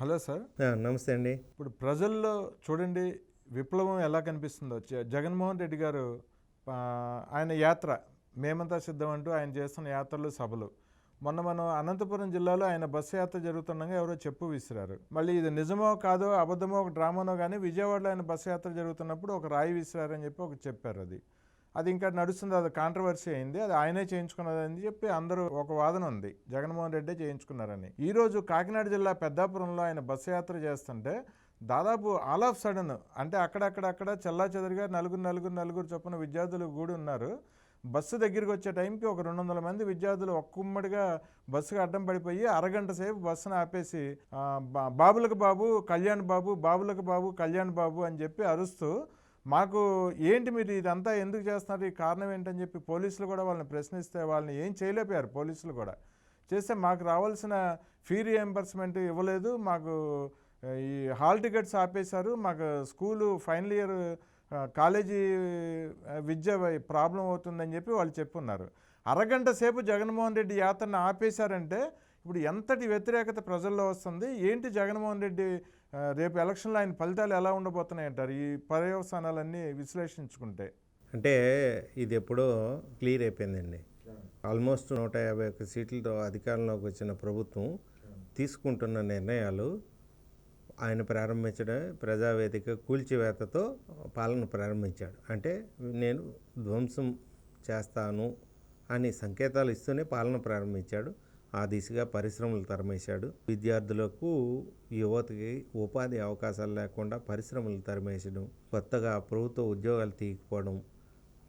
Hello sir. నమస్తే అండి. ఇప్పుడు ప్రజల్లో చూడండి విప్లవం ఎలా కనిపిస్తుందో. జగన్మోహన్ రెడ్డి గారు ఆయన యాత్ర మేమంతా సిద్ధం అంటూ ఆయన చేస్తున్న యాత్రలు సభలు. మొన్న మనం అనంతపురం జిల్లాలో ఆయన బస్సు యాత్ర జరుగుతుండగా ఎవరో చెప్పు విసిరారు. మళ్ళీ ఇది నిజమో కాదో అబద్ధమో ఒక డ్రామానో కానీ విజయవాడలో ఆయన బస్సు యాత్ర జరుగుతున్నప్పుడు ఒక రాయి విసిరారని చెప్పి ఒక చెప్పారు అది. అది ఇంకా నడుస్తుంది అది కాంట్రవర్సీ అయింది అది ఆయనే చేయించుకున్నది అని చెప్పి అందరూ ఒక వాదన ఉంది. జగన్మోహన్ రెడ్డి చేయించుకున్నారని. ఈ రోజు కాకినాడ జిల్లా పెద్దాపురంలో ఆయన బస్సు యాత్ర చేస్తుంటే దాదాపు ఆల్ ఆఫ్ సడన్ అంటే అక్కడక్కడక్కడ చల్లా చెదరిగా నలుగురు నలుగురు నలుగురు చొప్పున విద్యార్థులు కూడి ఉన్నారు. బస్సు దగ్గరికి వచ్చే టైంకి ఒక రెండు వందల మంది విద్యార్థులు ఒక్కమ్మడిగా బస్సుకు అడ్డం పడిపోయి అరగంట సేపు బస్సును ఆపేసి బా- బాబులకు బాబు కళ్యాణ్ బాబు బాబులకు బాబు కళ్యాణ్ బాబు అని చెప్పి అరుస్తూ మాకు ఏంటి మీరు ఇదంతా ఎందుకు చేస్తున్నారు? ఈ కారణం ఏంటని చెప్పి పోలీసులు కూడా వాళ్ళని ప్రశ్నిస్తే వాళ్ళని ఏం చేయలేకపోయారు పోలీసులు కూడా. చేస్తే మాకు రావాల్సిన ఫీ రియంబర్స్మెంట్ ఇవ్వలేదు. మాకు ఈ హాల్ టికెట్స్ ఆపేశారు. మాకు స్కూలు ఫైనల్ ఇయర్ కాలేజీ విద్య ప్రాబ్లం అవుతుందని చెప్పి వాళ్ళు చెప్పున్నారు. అరగంట సేపు జగన్మోహన్ రెడ్డి యాత్రను ఆపేశారంటే ఇప్పుడు ఎంతటి వ్యతిరేకత ప్రజల్లో వస్తుంది? ఏంటి జగన్మోహన్ రెడ్డి రేపు ఎలక్షన్లో ఆయన ఫలితాలు ఎలా ఉండబోతున్నాయి అంటారు ఈ పర్యవసానాలన్నీ విశ్లేషించుకుంటే. అంటే ఇది ఎప్పుడో క్లియర్ అయిపోయిందండి. ఆల్మోస్ట్ నూట యాభై ఒక్క సీట్లతో అధికారంలోకి వచ్చిన ప్రభుత్వం తీసుకుంటున్న నిర్ణయాలు ఆయన ప్రారంభించడం ప్రజావేదిక కూల్చివేతతో పాలన ప్రారంభించాడు. అంటే నేను ధ్వంసం చేస్తాను అని సంకేతాలు ఇస్తూనే పాలన ప్రారంభించాడు. ఆ దిశగా పరిశ్రమలు తరమేశాడు. విద్యార్థులకు యువతకి ఉపాధి అవకాశాలు లేకుండా పరిశ్రమలు తరిమేసడం కొత్తగా ప్రభుత్వ ఉద్యోగాలు తీయకపోవడం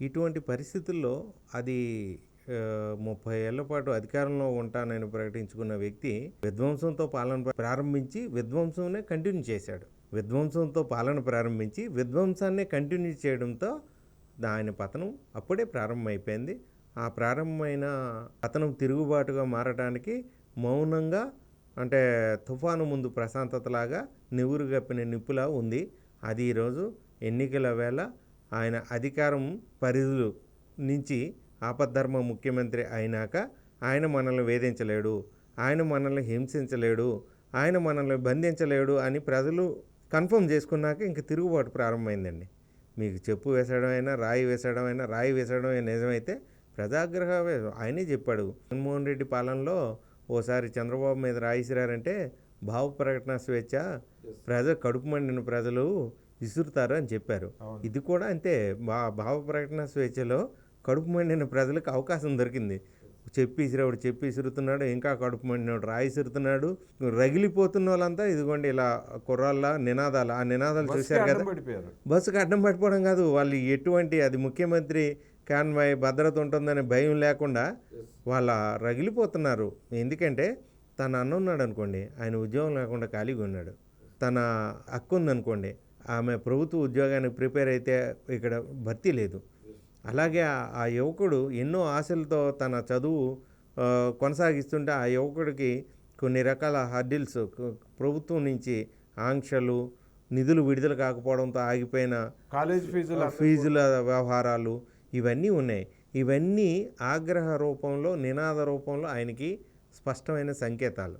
ఇటువంటి పరిస్థితుల్లో అది ముప్పై ఏళ్ళ పాటు అధికారంలో ఉంటానని ప్రకటించుకున్న వ్యక్తి విధ్వంసంతో పాలన ప్రారంభించి విధ్వంసంనే కంటిన్యూ చేశాడు. విధ్వంసంతో పాలన ప్రారంభించి విధ్వంసాన్ని కంటిన్యూ చేయడంతో ఆయన పతనం అప్పుడే ప్రారంభమైపోయింది. ఆ ప్రారంభమైన అతను తిరుగుబాటుగా మారడానికి మౌనంగా అంటే తుఫాను ముందు ప్రశాంతతలాగా నివురు గప్పిన నిప్పులా ఉంది. అది ఈరోజు ఎన్నికల వేళ ఆయన అధికారం పరిధులు నుంచి ఆపద్ధర్మ ముఖ్యమంత్రి అయినాక ఆయన మనల్ని వేధించలేడు ఆయన మనల్ని హింసించలేడు ఆయన మనల్ని బంధించలేడు అని ప్రజలు కన్ఫర్మ్ చేసుకున్నాక ఇంక తిరుగుబాటు ప్రారంభమైందండి. మీకు చెప్పు వేసడం అయినా రాయి వేసడం అయినా రాయి వేసడం అయినా నిజమైతే ప్రజాగ్రహ ఆయనే చెప్పాడు జగన్మోహన్ రెడ్డి పాలనలో ఓసారి చంద్రబాబు మీద రాయిసిరారంటే భావ ప్రకటన స్వేచ్ఛ ప్రజలు కడుపు మండిన ప్రజలు విసురుతారు అని చెప్పారు. ఇది కూడా అంతే. బా భావ ప్రకటన స్వేచ్ఛలో కడుపు మండిన ప్రజలకు అవకాశం దొరికింది. చెప్పి ఇసిరాడు చెప్పి ఇసురుతున్నాడు ఇంకా కడుపు మండినాడు రాయి ఇసురుతున్నాడు రగిలిపోతున్న వాళ్ళంతా ఇదిగోండి ఇలా కుర్రాళ్ళ నినాదాలు. ఆ నినాదాలు చూశారు కదా. బస్సుకు అడ్డం పడిపోవడం కాదు వాళ్ళు ఎటువంటి అది ముఖ్యమంత్రి కాన్వాయ్ భద్రత ఉంటుందనే భయం లేకుండా వాళ్ళ రగిలిపోతున్నారు. ఎందుకంటే తన అన్న ఉన్నాడు అనుకోండి ఆయన ఉద్యోగం లేకుండా ఖాళీగా ఉన్నాడు. తన అక్క ఉందనుకోండి ఆమె ప్రభుత్వ ఉద్యోగానికి ప్రిపేర్ అయితే ఇక్కడ భర్తీ లేదు. అలాగే ఆ- యువకుడు ఎన్నో ఆశలతో తన చదువు కొనసాగిస్తుంటే ఆ యువకుడికి కొన్ని రకాల హర్డిల్స్ ప్రభుత్వం నుంచి ఆంక్షలు నిధులు విడుదల కాకపోవడంతో ఆగిపోయిన కాలేజ్ ఫీజులు ఫీజుల వ్యవహారాలు ఇవన్నీ ఉన్నాయి. ఇవన్నీ ఆగ్రహ రూపంలో నినాద రూపంలో ఆయనకి స్పష్టమైన సంకేతాలు.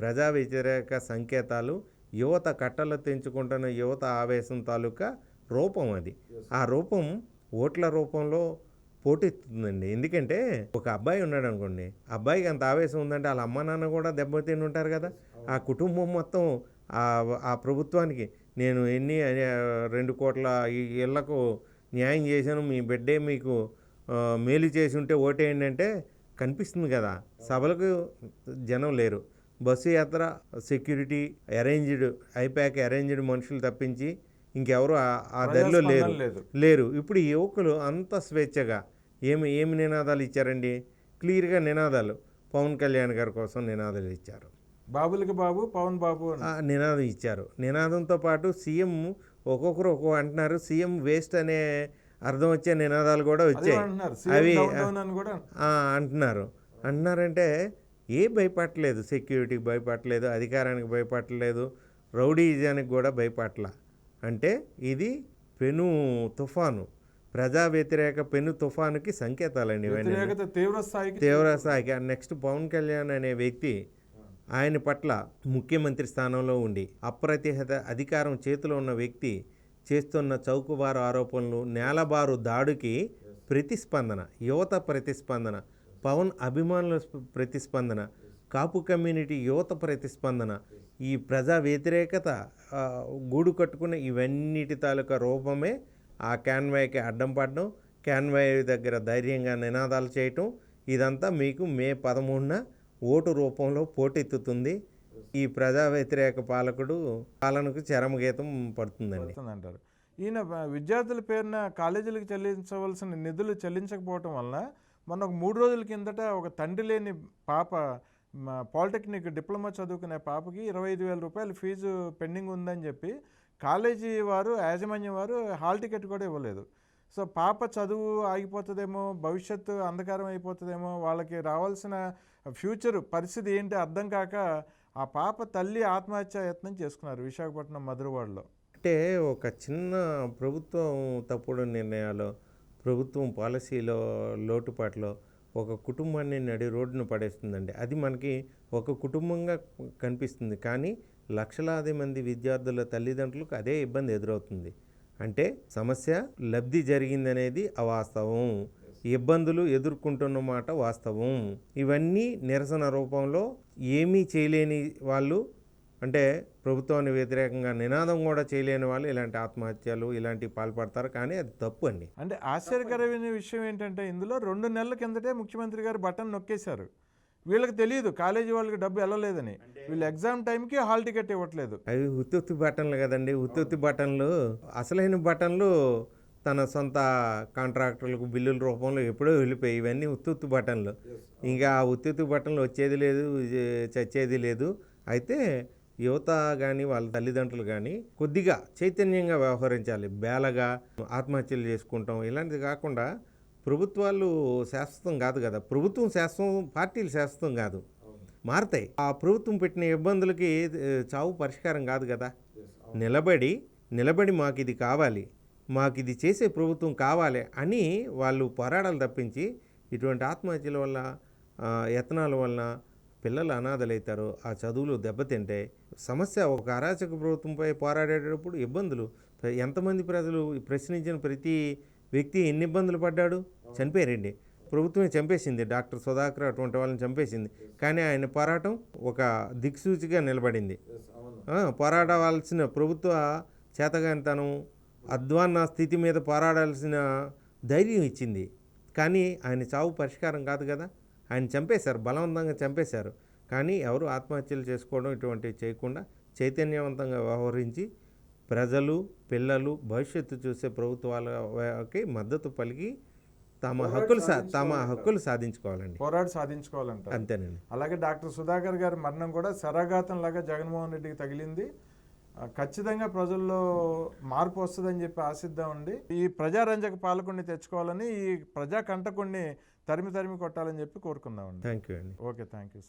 ప్రజా వ్యతిరేక సంకేతాలు యువత కట్టలు తెంచుకుంటున్న యువత ఆవేశం తాలూకా రూపం అది. ఆ రూపం ఓట్ల రూపంలో పోటెత్తుతుందండి ఎందుకంటే ఒక అబ్బాయి ఉన్నాడు అనుకోండి అబ్బాయికి అంత ఆవేశం ఉందంటే వాళ్ళ అమ్మ నాన్న కూడా దెబ్బతిని ఉంటారు కదా. ఆ కుటుంబం మొత్తం ఆ ఆ ప్రభుత్వానికి నేను ఎన్ని రెండు కోట్ల ఇళ్ళకు న్యాయం చేశాను మీ బిడ్డే మీకు మేలు చేసి ఉంటే ఓటేయండి అంటే కనిపిస్తుంది కదా. సభలకు జనం లేరు. బస్సు యాత్ర సెక్యూరిటీ అరేంజ్డ్ ఐప్యాక్ అరేంజ్డ్ మనుషులు తప్పించి ఇంకెవరు ఆ- దరిలో లేరు. లేరు. ఇప్పుడు ఈ యువకులు అంత స్వేచ్ఛగా ఏమి ఏమి నినాదాలు ఇచ్చారండి? క్లియర్గా నినాదాలు. పవన్ కళ్యాణ్ గారి కోసం నినాదాలు ఇచ్చారు. బాబులకి బాబు పవన్ బాబు నినాదం ఇచ్చారు. నినాదంతో పాటు సీఎం ఒక్కొక్కరు ఒక్కో అంటున్నారు సీఎం వేస్ట్ అనే అర్థం వచ్చే నినాదాలు కూడా వచ్చాయి. అవి అంటున్నారు. అంటున్నారంటే ఏ భయపడలేదు సెక్యూరిటీకి భయపడలేదు అధికారానికి భయపడలేదు రౌడీజానికి కూడా భయపడల. అంటే ఇది పెను తుఫాను. ప్రజా వ్యతిరేక పెను తుఫానుకి సంకేతాలండి ఇవన్నీ. వ్యతిరేకత తీవ్ర స్థాయికి తీవ్ర స్థాయికి. నెక్స్ట్ పవన్ కళ్యాణ్ అనే వ్యక్తి ఆయన పట్ల ముఖ్యమంత్రి స్థానంలో ఉండి అప్రతిహత అధికారం చేతిలో ఉన్న వ్యక్తి చేస్తున్న చౌకబారు ఆరోపణలు నేలబారు దాడికి ప్రతిస్పందన యువత ప్రతిస్పందన పవన్ అభిమానుల ప్రతిస్పందన కాపు కమ్యూనిటీ యువత ప్రతిస్పందన ఈ ప్రజా వ్యతిరేకత గూడు కట్టుకున్న ఇవన్నిటి తాలూకా రూపమే ఆ క్యాన్వాయ్కి అడ్డం పడడం క్యాన్వాయ్ దగ్గర ధైర్యంగా నినాదాలు చేయటం. ఇదంతా మీకు మే పదమూడున ఓటు రూపంలో పోటెత్తుతుంది. ఈ ప్రజా వ్యతిరేక పాలకుడు పాలనకు చరమగీతం పడుతుందండి. అంటారు ఈయన విద్యార్థుల పేరున కాలేజీలకు చెల్లించవలసిన నిధులు చెల్లించకపోవటం వలన మొన్న ఒక మూడు రోజుల కిందట ఒక తండ్రి లేని పాప పాలిటెక్నిక్ డిప్లొమా చదువుకునే పాపకి ఇరవై ఐదు వేల రూపాయలు ఫీజు పెండింగ్ ఉందని చెప్పి కాలేజీ వారు యాజమాన్యం వారు హాల్ టికెట్ కూడా ఇవ్వలేదు. సో పాప చదువు ఆగిపోతుందేమో భవిష్యత్తు అంధకారం అయిపోతుందేమో వాళ్ళకి రావాల్సిన ఫ్యూచర్ పరిస్థితి ఏంటి అర్థం కాక ఆ పాప తల్లి ఆత్మహత్య యత్నం చేసుకున్నారు విశాఖపట్నం మధురవాడలో. అంటే ఒక చిన్న ప్రభుత్వం తప్పుడు నిర్ణయాలు ప్రభుత్వం పాలసీలో లోటుపాట్లో ఒక కుటుంబాన్ని నడి రోడ్డును పడేస్తుందండి. అది మనకి ఒక కుటుంబంగా కనిపిస్తుంది. కానీ లక్షలాది మంది విద్యార్థుల తల్లిదండ్రులకు అదే ఇబ్బంది ఎదురవుతుంది. అంటే సమస్య లబ్ధి జరిగిందనేది అవాస్తవం. ఇబ్బందులు ఎదుర్కొంటున్న మాట వాస్తవం. ఇవన్నీ నిరసన రూపంలో ఏమీ చేయలేని వాళ్ళు అంటే ప్రభుత్వానికి వ్యతిరేకంగా నినాదం కూడా చేయలేని వాళ్ళు ఇలాంటి ఆత్మహత్యలు ఇలాంటివి పాల్పడతారు. కానీ అది తప్పు అండి. అంటే ఆశ్చర్యకరమైన విషయం ఏంటంటే ఇందులో రెండు నెలల కిందటే ముఖ్యమంత్రి గారు బటన్ నొక్కేశారు. వీళ్ళకి తెలియదు కాలేజీ వాళ్ళకి డబ్బు వెళ్ళలేదని. వీళ్ళు ఎగ్జామ్ టైంకి హాల్ టికెట్ ఇవ్వట్లేదు. అవి ఉత్తుత్తి బటన్లు కదండి. ఉత్తుత్తి బటన్లు అసలైన బటన్లు తన సొంత కాంట్రాక్టర్లకు బిల్లుల రూపంలో ఎప్పుడో వెళ్ళిపోయి ఇవన్నీ ఉత్తుత్తి బటన్లు. ఇంకా ఆ ఉత్తుత్తి బటన్లు వచ్చేది లేదు చచ్చేది లేదు. అయితే యువత కానీ వాళ్ళ తల్లిదండ్రులు కానీ కొద్దిగా చైతన్యంగా వ్యవహరించాలి. బేలగా ఆత్మహత్యలు చేసుకుంటాం. ఇలాంటిది కాకుండా ప్రభుత్వాలు శాశ్వతం కాదు కదా. ప్రభుత్వం శాశ్వతం పార్టీలు శాశ్వతం కాదు. మారతాయి. ఆ ప్రభుత్వం పెట్టిన ఇబ్బందులకి చావు పరిష్కారం కాదు కదా. నిలబడి నిలబడి మాకు ఇది కావాలి. మాకు ఇది చేసే ప్రభుత్వం కావాలి అని వాళ్ళు పోరాడాలి తప్పించి ఇటువంటి ఆత్మహత్యల వల్ల యత్నాల వలన పిల్లలు అనాథలవుతారు ఆ చదువులు దెబ్బతింటాయి సమస్య ఒక అరాచక ప్రభుత్వంపై పోరాడేటప్పుడు ఇబ్బందులు. ఎంతమంది ప్రజలు ప్రశ్నించిన ప్రతి వ్యక్తి ఎన్ని ఇబ్బందులు పడ్డాడు? చనిపోయారండి. ప్రభుత్వమే చంపేసింది. డాక్టర్ సుధాకర్ అటువంటి వాళ్ళని చంపేసింది. కానీ ఆయన పోరాటం ఒక దిక్సూచిగా నిలబడింది. పోరాడవలసిన ప్రభుత్వ చేతగానితనం అధ్వాన్న స్థితి మీద పోరాడాల్సిన ధైర్యం ఇచ్చింది. కానీ ఆయన చావు పరిష్కారం కాదు కదా. ఆయన చంపేశారు బలవంతంగా చంపేశారు. కానీ ఎవరు ఆత్మహత్యలు చేసుకోవడం ఇటువంటివి చేయకుండా చైతన్యవంతంగా వ్యవహరించి ప్రజలు పిల్లలు భవిష్యత్తు చూసే ప్రభుత్వాలకి మద్దతు పలికి తమ హక్కులు సా తమ హక్కులు సాధించుకోవాలండి. పోరాడి సాధించుకోవాలంటారు. అంతేనండి. అలాగే డాక్టర్ సుధాకర్ గారి మరణం కూడా శరాఘాతం లాగా జగన్మోహన్ రెడ్డికి తగిలింది. ఖచ్చితంగా ప్రజల్లో మార్పు వస్తుందని చెప్పి ఆశిద్దామండి ఈ ప్రజారంజక పాలకుడిని తెచ్చుకోవాలని ఈ ప్రజా కంటకుడిని తరిమి తరిమి కొట్టాలని చెప్పి కోరుకుందామండి థ్యాంక్ యూ అండి. Okay thank you